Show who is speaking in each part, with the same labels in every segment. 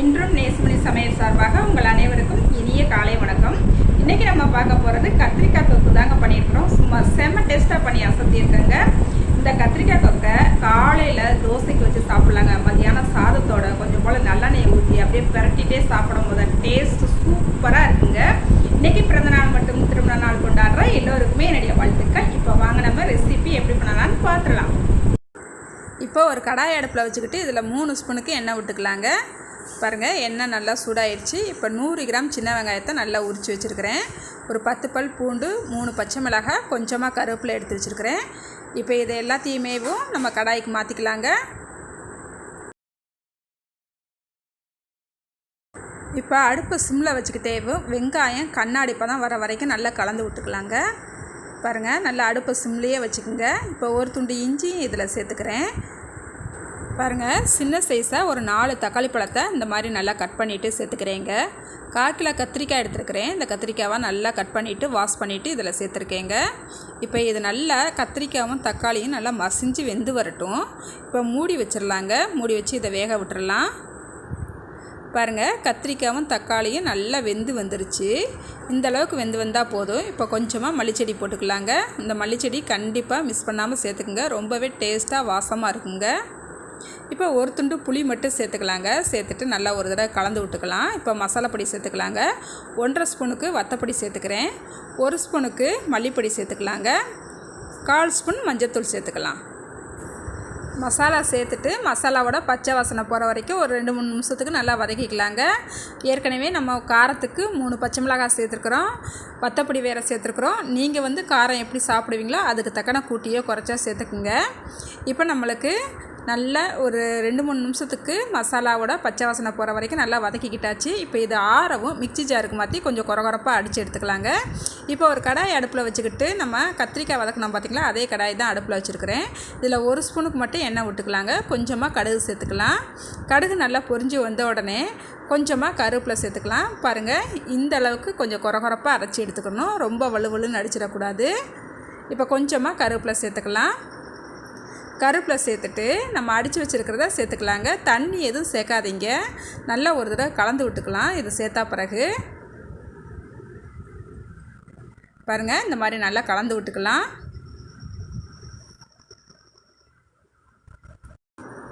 Speaker 1: என்றும் நேசமணி சமையல் சார்பாக உங்கள் அனைவருக்கும் இனிய காலை வணக்கம். இன்னைக்கு நம்ம பார்க்க போகிறது கத்திரிக்காய் தொக்கு தாங்க பண்ணியிருக்கிறோம். சும்மா செம்ம டேஸ்ட்டாக பண்ணி அசத்தியிருக்கேங்க. இந்த கத்திரிக்காய் தொக்கை காலையில் தோசைக்கு வச்சு சாப்பிட்லாங்க. மதியானம் சாதத்தோட கொஞ்சம் போல் நல்லெண்ணெயை ஊற்றி அப்படியே பிரட்டிகிட்டே சாப்பிடும் போது டேஸ்ட் சூப்பராக இருக்குங்க. இன்னைக்கு பிறந்த நாள் மட்டும் திருமண நாள் கொண்டாடுற எல்லோருக்குமே என்னுடைய வாழ்த்துக்கள். இப்போ வாங்க நம்ம ரெசிபி எப்படி பண்ணலாம்னு பார்த்துடலாம். இப்போ ஒரு கடாய் அடுப்பில் வச்சுக்கிட்டு இதில் மூணு ஸ்பூனுக்கு எண்ணெய் விட்டுக்கலாங்க பாருங்கள் எண்ணெய் நல்லா சூடாயிடுச்சு இப்போ நூறு கிராம் சின்ன வெங்காயத்தை நல்லா உரித்து வச்சுருக்கிறேன். ஒரு பத்து பல் பூண்டு மூணு பச்சை மிளகாய் கொஞ்சமாக கருவேப்பிலை எடுத்து வச்சுருக்கிறேன். இப்போ இதை எல்லாத்தையுமேவும் நம்ம கடாய்க்கு மாற்றிக்கலாங்க இப்போ அடுப்பு சிம்மில் வச்சுக்கிட்டேவும் வெங்காயம் கண்ணாடி பதம் வர வரைக்கும் நல்லா கலந்து விட்டுக்கலாங்க. பாருங்கள் நல்லா அடுப்பை சிம்லேயே வச்சுக்கோங்க. இப்போ ஒரு துண்டு இஞ்சியும் இதில் சேர்த்துக்கிறேன். பாருங்கள் சின்ன சைஸாக ஒரு நாலு தக்காளி பழத்தை இந்த மாதிரி நல்லா கட் பண்ணிவிட்டு சேர்த்துக்கிறேங்க. கால் கிலோ கத்திரிக்காய் எடுத்துருக்கிறேன். இந்த கத்திரிக்காவை நல்லா கட் பண்ணிவிட்டு வாஷ் பண்ணிவிட்டு இதில் சேர்த்துருக்கேங்க. இப்போ இது நல்லா கத்திரிக்காயும் தக்காளியும் நல்லா மசிஞ்சு வெந்து வரட்டும். இப்போ மூடி வச்சிடலாங்க மூடி வச்சு இதை வேக விட்டுறலாம் பாருங்கள் கத்திரிக்காயும் தக்காளியும் நல்லா வெந்து வந்துருச்சு. இந்த அளவுக்கு வெந்து வந்தால் போதும். இப்போ கொஞ்சமாக மல்லிச்செடி போட்டுக்கலாங்க. இந்த மல்லிச்செடி கண்டிப்பாக மிஸ் பண்ணாமல் சேர்த்துக்குங்க. ரொம்பவே டேஸ்ட்டாக வாசமாக இருக்குங்க. இப்போ ஒரு துண்டு புளி மட்டும் சேர்த்துக்கலாங்க. சேர்த்துட்டு நல்லா ஒரு தடவை கலந்து விட்டுக்கலாம். இப்போ மசாலா பொடி சேர்த்துக்கலாங்க. ஒன்றரை ஸ்பூனுக்கு வத்தப்பொடி சேர்த்துக்கிறேன். ஒரு ஸ்பூனுக்கு மல்லிப்பொடி சேர்த்துக்கலாங்க. கால் ஸ்பூன் மஞ்சத்தூள் சேர்த்துக்கலாம். மசாலா சேர்த்துட்டு மசாலாவோட பச்சை வாசனை போகிற வரைக்கும் ஒரு ரெண்டு மூணு நிமிஷத்துக்கு நல்லா வதக்கிக்கலாங்க. ஏற்கனவே நம்ம காரத்துக்கு மூணு பச்சை மிளகாய் சேர்த்துருக்குறோம். வத்தப்பொடி வேறு சேர்த்துருக்குறோம். நீங்கள் வந்து காரம் எப்படி சாப்பிடுவீங்களோ அதுக்கு தக்கன கூட்டியோ குறைச்சா சேர்த்துக்குங்க. இப்போ நம்மளுக்கு நல்ல ஒரு ரெண்டு மூணு நிமிஷத்துக்கு மசாலாவோட பச்சை வாசனை போகிற வரைக்கும் நல்லா வதக்கிக்கிட்டாச்சு. இப்போ இது ஆறவும் மிக்சி ஜாருக்கு மாற்றி கொஞ்சம் குறகுறப்பாக அடித்து எடுத்துக்கலாங்க. இப்போ ஒரு கடாய் அடுப்பில் வச்சுக்கிட்டு நம்ம கத்திரிக்காய் வதக்கணும் பார்த்திங்களா அதே கடாய் தான் அடுப்பில் வச்சுருக்கிறேன். இதில் ஒரு ஸ்பூனுக்கு மட்டும் எண்ணெய் விட்டுக்கலாங்க. கொஞ்சமாக கடுகு சேர்த்துக்கலாம். கடுகு நல்லா பொரிஞ்சு வந்த உடனே கொஞ்சமாக கருவேப்பிலை சேர்த்துக்கலாம். பாருங்கள் இந்த அளவுக்கு கொஞ்சம் குறகுறப்பாக அரைச்சி எடுத்துக்கணும். ரொம்ப வலுவலுன்னு அடிச்சிடக்கூடாது. இப்போ கொஞ்சமாக கருவேப்பிலை சேர்த்துக்கலாம். கருப்பில் சேர்த்துட்டு நம்ம அடித்து வச்சுருக்கிறத சேர்த்துக்கலாங்க. தண்ணி எதுவும் சேர்க்காதீங்க. நல்லா ஒரு தடவை கலந்து விட்டுக்கலாம். இது சேர்த்தா பிறகு. பாருங்கள் இந்த மாதிரி நல்லா கலந்து விட்டுக்கலாம்.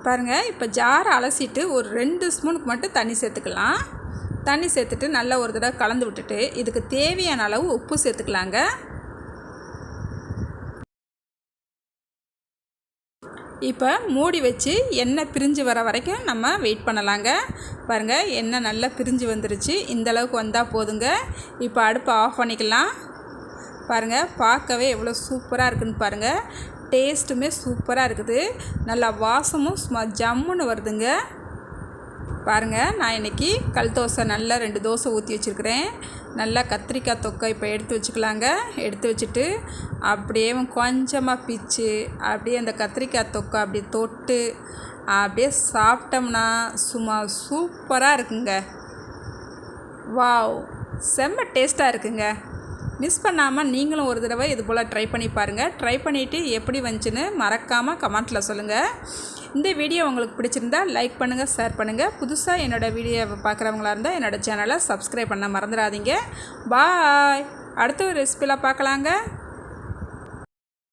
Speaker 1: பாருங்கள் இப்போ ஜாரை அலசிட்டு ஒரு ரெண்டு ஸ்பூனுக்கு மட்டும் தண்ணி சேர்த்துக்கலாம். தண்ணி சேர்த்துட்டு நல்லா ஒரு தடவை கலந்து விட்டுட்டு இதுக்கு தேவையான அளவு உப்பு சேர்த்துக்கலாங்க. இப்போ மூடி வச்சு எண்ணெய் பிரிஞ்சு வர வரைக்கும் நம்ம வெயிட் பண்ணலாங்க. பாருங்கள் எண்ணெய் நல்லா பிரிஞ்சு வந்துருச்சு. இந்தளவுக்கு வந்தால் போதுங்க. இப்போ அடுப்பை ஆஃப் பண்ணிக்கலாம். பாருங்கள் பார்க்கவே எவ்வளோ சூப்பராக இருக்குன்னு பாருங்கள் டேஸ்ட்டுமே சூப்பராக இருக்குது. நல்லா வாசமும் சும்மா ஜம்முன்னு வருதுங்க. பாருங்கள் நான் இன்றைக்கி கல் தோசை நல்லா ரெண்டு தோசை ஊற்றி வச்சுருக்கிறேன். நல்லா கத்திரிக்காய் தொக்கை இப்போ எடுத்து வச்சுக்கலாங்க. எடுத்து வச்சுட்டு அப்படியே கொஞ்சமாக பிச்சு அப்படியே அந்த கத்திரிக்காய் தொக்கை அப்படியே தொட்டு அப்படியே சாப்பிட்டோம்னா சும்மா சூப்பராக இருக்குங்க. வாவ் செம்ம டேஸ்ட்டாக இருக்குங்க. மிஸ் பண்ணாமல் நீங்களும் ஒரு தடவை இது போல் ட்ரை பண்ணி பாருங்கள் ட்ரை பண்ணிவிட்டு எப்படி வந்துச்சுன்னு மறக்காமல் கமெண்ட்டில் சொல்லுங்கள் இந்த வீடியோ உங்களுக்கு பிடிச்சிருந்தா லைக் பண்ணுங்கள் ஷேர் பண்ணுங்கள் புதுசாக என்னோடய வீடியோவை பார்க்குறவங்களா இருந்தால் என்னோடய சேனலை சப்ஸ்கிரைப் பண்ண மறந்துடாதீங்க. பாய் அடுத்த ஒரு ரெசிபியில் பார்க்கலாங்க.